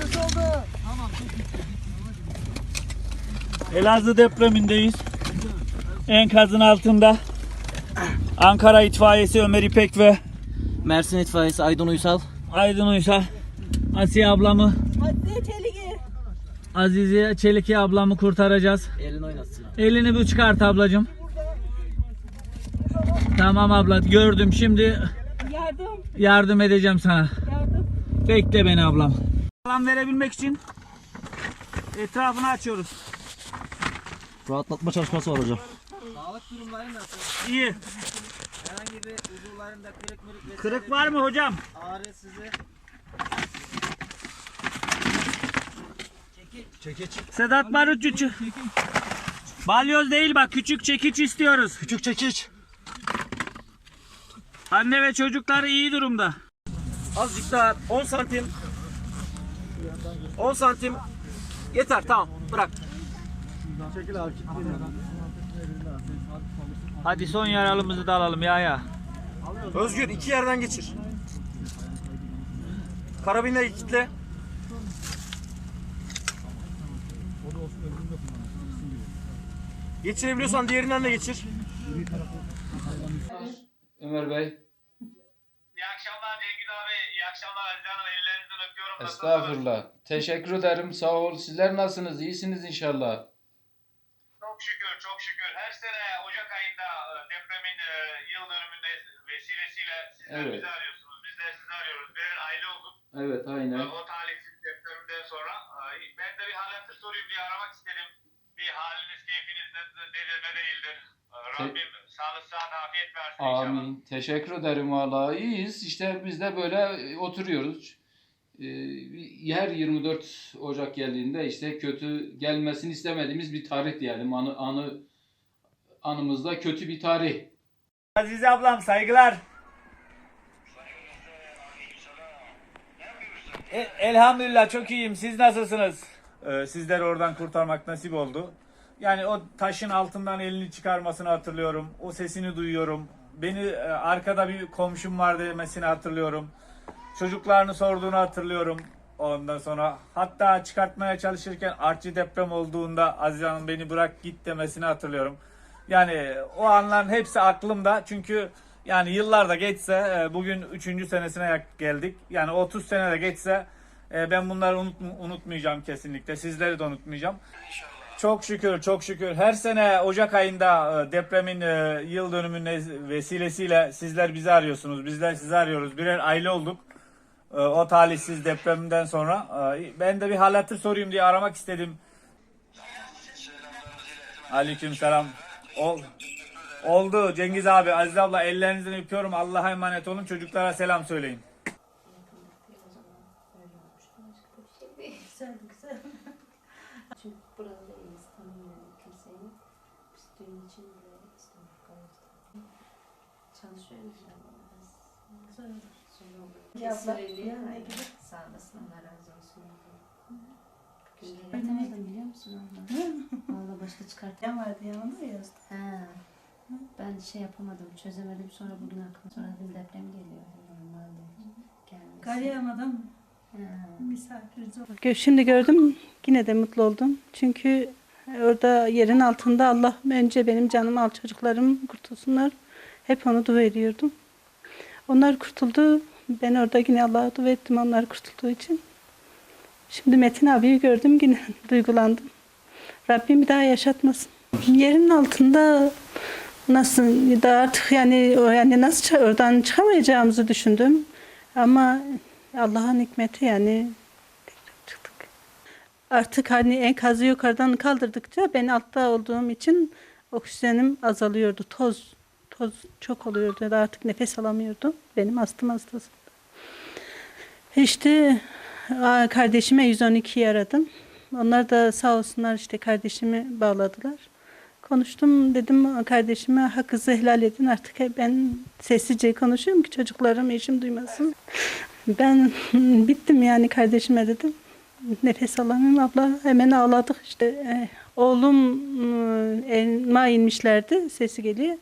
kötü oldu. Elazığ depremindeyiz. Enkazın altında. Ankara itfaiyesi Ömer İpek ve Mersin itfaiyesi Aydın Uysal. Aydın Uysal. Asiye ablamı, Hadi Çelik'i. Azize Çeliki ablamı kurtaracağız. Elini oynatsın. Elini bir çıkart ablacığım. Tamam abla gördüm şimdi Yardım. yardım edeceğim sana. Yardım. Bekle beni ablam. Alan verebilmek için etrafını açıyoruz. Rahatlatma çalışması var hocam. Sağlık durumları nasıl? İyi. Herhangi bir uzuvlarında kırık mırık vesaire Kırık var mı hocam? ağrı sizi Çekiç. Sedat Barut küçük. Balyoz değil bak küçük çekiç istiyoruz. Küçük çekiç. Anne ve çocuklar iyi durumda. Azıcık daha 10 santim. 10 santim. Yeter tamam bırak. Hadi son yaralımızı da alalım ya ya. Özgür iki yerden geçir. Karabinle kitle. Geçirebiliyorsan diğerinden de geçir. Ömer Bey. Estağfurullah. Teşekkür ederim. Sağ ol. Sizler nasılsınız? İyisiniz inşallah. Çok şükür, çok şükür. Her sene Ocak ayında e, depremin e, yıl dönümünde vesilesiyle sizler Evet. bizi arıyorsunuz. Biz de sizi arıyoruz. Birer aile olduk. Evet, E, aynen. O talihsiz depremden sonra. e, Ben de bir hal hatır sorayım diye aramak istedim. Bir haliniz, keyfiniz ne- nedir, ne değildir? E, Rabbim sağlık, sıhhat, afiyet versin inşallah. Amin. Teşekkür ederim valla. İyiyiz. İşte biz de böyle e, oturuyoruz. Ee, Her 24 Ocak geldiğinde işte kötü gelmesini istemediğimiz bir tarih diyelim. Anı, anı anımızda kötü bir tarih. Azize ablam saygılar. E, elhamdülillah çok iyiyim. Siz nasılsınız? Ee, sizleri oradan kurtarmak nasip oldu. Yani o taşın altından elini çıkarmasını hatırlıyorum. O sesini duyuyorum. Beni e, arkada bir komşum var demesini hatırlıyorum. Çocuklarını sorduğunu hatırlıyorum. Ondan sonra hatta çıkartmaya çalışırken artçı deprem olduğunda Aziz Hanım beni bırak git demesini hatırlıyorum. Yani o anların hepsi aklımda. Çünkü yani yıllar da geçse e, bugün 3. senesine geldik. Yani 30 sene de geçse e, ben bunları unut- unutmayacağım kesinlikle. Sizleri de unutmayacağım. Çok şükür, çok şükür. Her sene Ocak ayında e, depremin yıl dönümüne vesilesiyle sizler bizi arıyorsunuz. Bizler sizi arıyoruz. Birer aile olduk. E, O talihsiz depremden sonra. E, Ben de bir hal hatır sorayım diye aramak istedim. Aleyküm selam. Ol, oldu Cengiz abi, Aziz abla ellerinizden öpüyorum. Allah'a emanet olun. Çocuklara selam söyleyin. Çünkü burada iyiyiz, tanımıyorum kimseyi. Biz düğün için bile İstanbul'da çalışıyoruz. Güzel olur. Zor olur. Ya yanına gidip- Sağ olasın, Allah razı olsun. Gelemedim biliyor musun abla? Başka çıkart. Yan vardı yanında yazdı. Ha. Ben şey yapamadım, çözemedim. Sonra bugün aklıma sonra dedim deprem geliyor. Normalde gelmesi. Kar yağmadan Ha. misafir zor. Gö- Şimdi gördüm yine de mutlu oldum. Çünkü orada yerin altında Allah önce benim canımı al çocuklarım kurtulsunlar. Hep onu dua ediyordum. Onlar kurtuldu. Ben orada yine Allah'a dua ettim onlar kurtulduğu için. Şimdi Metin abiyi gördüm yine duygulandım. Rabbim bir daha yaşatmasın. Yerin altında nasıl da artık yani yani nasıl oradan çıkamayacağımızı düşündüm. Ama Allah'ın hikmeti yani çıktık. Artık hani enkazı yukarıdan kaldırdıkça ben altta olduğum için oksijenim azalıyordu. Toz toz çok oluyordu. Artık nefes alamıyordum. Benim astım hastası. İşte aa, kardeşime 112'yi aradım. Onlar da sağ olsunlar işte kardeşimi bağladılar. Konuştum dedim kardeşime hakkınızı helal edin artık ben sessizce konuşuyorum ki çocuklarım eşim duymasın. Ben bittim yani kardeşime dedim. Nefes alamıyorum abla. Hemen ağladık işte. E, oğlum e, elma inmişlerdi. Sesi geliyor.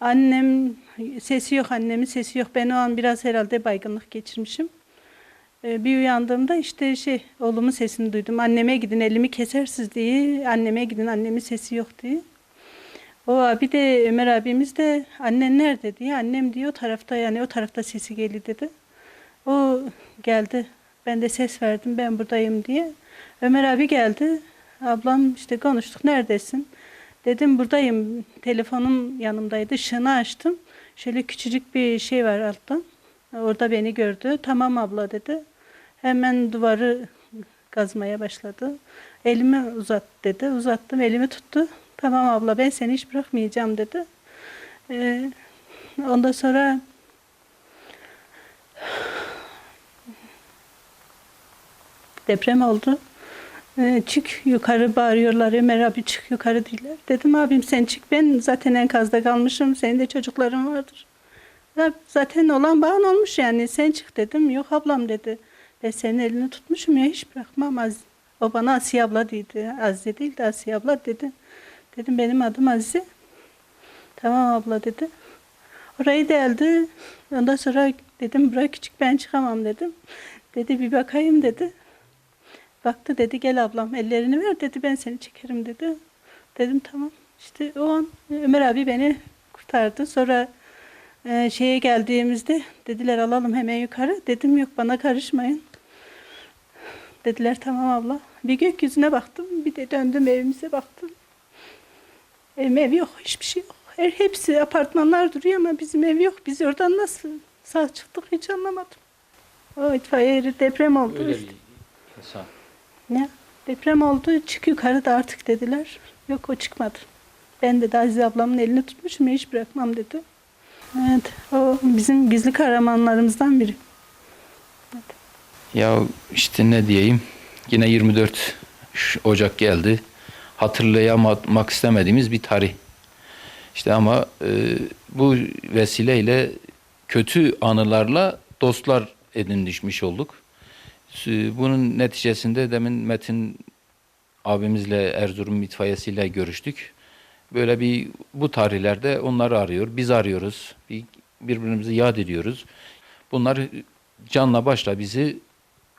Annem sesi yok annemin sesi yok. Ben o an biraz herhalde baygınlık geçirmişim. E, bir uyandığımda işte şey oğlumun sesini duydum. Anneme gidin elimi kesersiz diye. Anneme gidin annemin sesi yok diye. O abi de Ömer abimiz de annen nerede diye. Annem diyor o tarafta yani o tarafta sesi geliyor dedi. O geldi. Ben de ses verdim ben buradayım diye. Ömer abi geldi. Ablam işte konuştuk neredesin? Dedim buradayım. Telefonum yanımdaydı. Işığını açtım. Şöyle küçücük bir şey var alttan. Orada beni gördü. Tamam abla dedi. Hemen duvarı kazmaya başladı. Elimi uzat dedi. Uzattım. Elimi tuttu. Tamam abla ben seni hiç bırakmayacağım dedi. Ee, ondan sonra deprem oldu. Ee, çık yukarı bağırıyorlar. Ömer abi çık yukarı diyorlar. Dedim abim sen çık ben zaten enkazda kalmışım. Senin de çocukların vardır. Zaten olan bağın olmuş yani. Sen çık dedim. Yok ablam dedi. Ben senin elini tutmuşum ya hiç bırakmam. Az, o bana Asiye abla dedi. Azize değil de Asiye abla dedi. Dedim benim adım Azize. Tamam abla dedi. Orayı deldi. Ondan sonra dedim bırak küçük ben çıkamam dedim. Dedi bir bakayım dedi. Baktı dedi gel ablam ellerini ver dedi ben seni çekerim dedi. Dedim tamam. İşte o an Ömer abi beni kurtardı. Sonra e, şeye geldiğimizde dediler alalım hemen yukarı. Dedim yok bana karışmayın. Dediler tamam abla. Bir gökyüzüne baktım. Bir de döndüm evimize baktım. Evim ev yok. Hiçbir şey yok. Her, hepsi apartmanlar duruyor ama bizim ev yok. Biz oradan nasıl sağ çıktık hiç anlamadım. O itfaiye deprem oldu. Öyle işte. hesap. Ne? Deprem oldu. Çık yukarı da artık dediler. Yok o çıkmadı. Ben de Azize ablamın elini tutmuşum. Hiç bırakmam dedi. Evet. O bizim gizli kahramanlarımızdan biri. Ya işte ne diyeyim. Yine 24 Ş- Ocak geldi. Hatırlayamak istemediğimiz bir tarih. İşte ama e, bu vesileyle kötü anılarla dostlar edinmişmiş olduk. Bunun neticesinde demin Metin abimizle Erzurum itfaiyesiyle görüştük. Böyle bir bu tarihlerde onları arıyor, biz arıyoruz, bir, birbirimizi yad ediyoruz. Bunlar canla başla bizi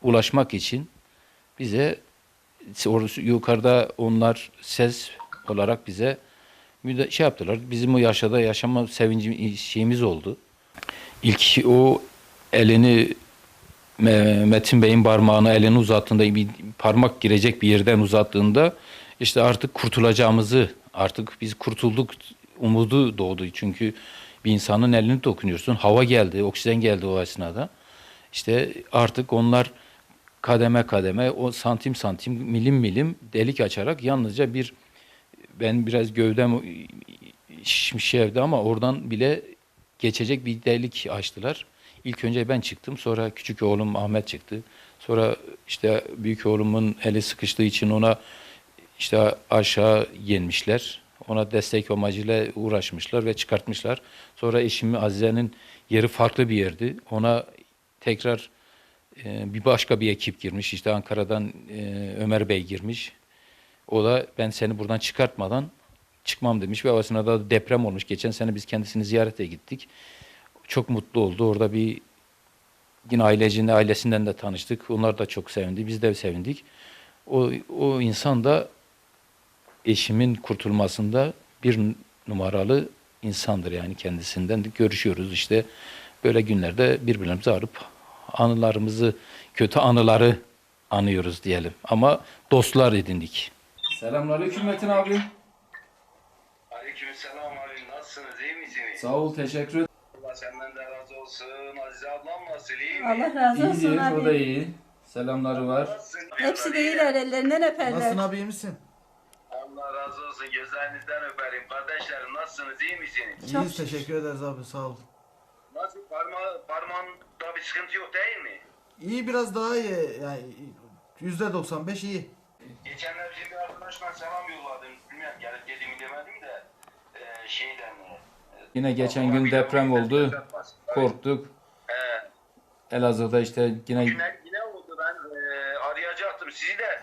ulaşmak için bize yukarıda onlar ses olarak bize şey yaptılar. Bizim o yaşada yaşama sevinci şeyimiz oldu. İlk o elini Metin Bey'in parmağını elini uzattığında bir parmak girecek bir yerden uzattığında işte artık kurtulacağımızı artık biz kurtulduk umudu doğdu. Çünkü bir insanın elini dokunuyorsun. Hava geldi, oksijen geldi o esnada. İşte artık onlar kademe kademe o santim santim milim milim delik açarak yalnızca bir ben biraz gövdem şişmiş evde ama oradan bile geçecek bir delik açtılar. İlk önce ben çıktım sonra küçük oğlum Ahmet çıktı. Sonra işte büyük oğlumun eli sıkıştığı için ona işte aşağı yenmişler. Ona destek amacıyla uğraşmışlar ve çıkartmışlar. Sonra eşimi Azize'nin yeri farklı bir yerdi. Ona tekrar e, bir başka bir ekip girmiş. İşte Ankara'dan e, Ömer Bey girmiş. O da ben seni buradan çıkartmadan çıkmam demiş ve o sırada deprem olmuş. Geçen sene biz kendisini ziyarete gittik. Çok mutlu oldu. Orada bir yine ailecinin ailesinden de tanıştık. Onlar da çok sevindi. Biz de sevindik. O, o insan da eşimin kurtulmasında bir numaralı insandır yani kendisinden de görüşüyoruz işte böyle günlerde birbirimizi arıp anılarımızı kötü anıları anıyoruz diyelim ama dostlar edindik. Selamünaleyküm Metin abi. Aleykümselam abi nasılsınız iyi misiniz? Sağ ol teşekkür ederim. Allah senden de razı olsun. Azize ablam nasıl iyi mi? Allah razı olsun İyidir o da abi. iyi. Selamları var. Nasılsın? Hepsi de iyiler ellerinden öperler. abi iyi misin? Allah razı olsun. Gözlerinizden öperim. Kardeşlerim nasılsınız iyi misiniz? İyiyiz teşekkür ederiz abi sağ ol. Nasıl parma parmağında bir sıkıntı yok değil mi? İyi biraz daha iyi yani yüzde 95 iyi. Geçenler bizim bir arkadaşla selam yolladım. Bilmiyorum gelip geldiğimi demedim de e, şeyden e, Yine geçen gün deprem oldu. Korktuk. Elazığ'da işte yine Yine, yine oldu ben e, arayacaktım sizi de